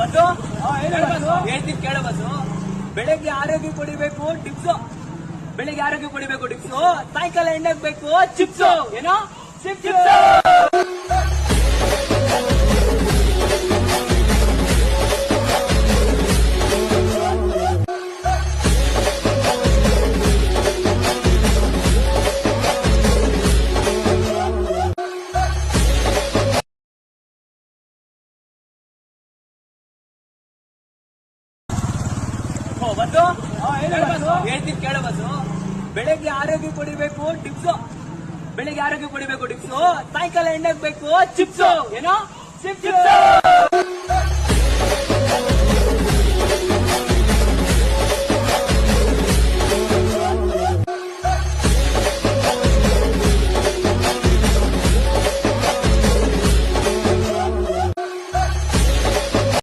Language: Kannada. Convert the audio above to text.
ಬಸ್ಸು. ಹೇಳ್ತೀನಿ ಕೇಳ ಬಸ್ಸು. ಬೆಳಗ್ಗೆ ಆರೋಗ್ಯ ಕುಡಿಬೇಕು ಟಿಪ್ಸು. ಬೆಳಿಗ್ಗೆ ಆರೋಗ್ಯ ಕುಡಿಬೇಕು ಟಿಪ್ಸು. ಸಾಯಂಕಾಲ ಎಣ್ಣೆ ಬೇಕು ಚಿಪ್ಸು ಏನೋ? ಚಿಪ್ಸ್ ಬಸ್ಸು. ಹೇಳ್ತೀನಿ ಕೇಳ ಬಸ್ಸು. ಬೆಳಗ್ಗೆ ಆರೋಗ್ಯ ಕುಡಿಬೇಕು ಟಿಪ್ಸು ಬೆಳಿಗ್ಗೆ ಆರೋಗ್ಯ ಕುಡಿಬೇಕು ಟಿಪ್ಸು ಸಾಯಂಕಾಲ ಎಣ್ಣೆಗ್ ಬೇಕು ಚಿಪ್ಸು. ಏನೋ? ಚಿಪ್ಸ್.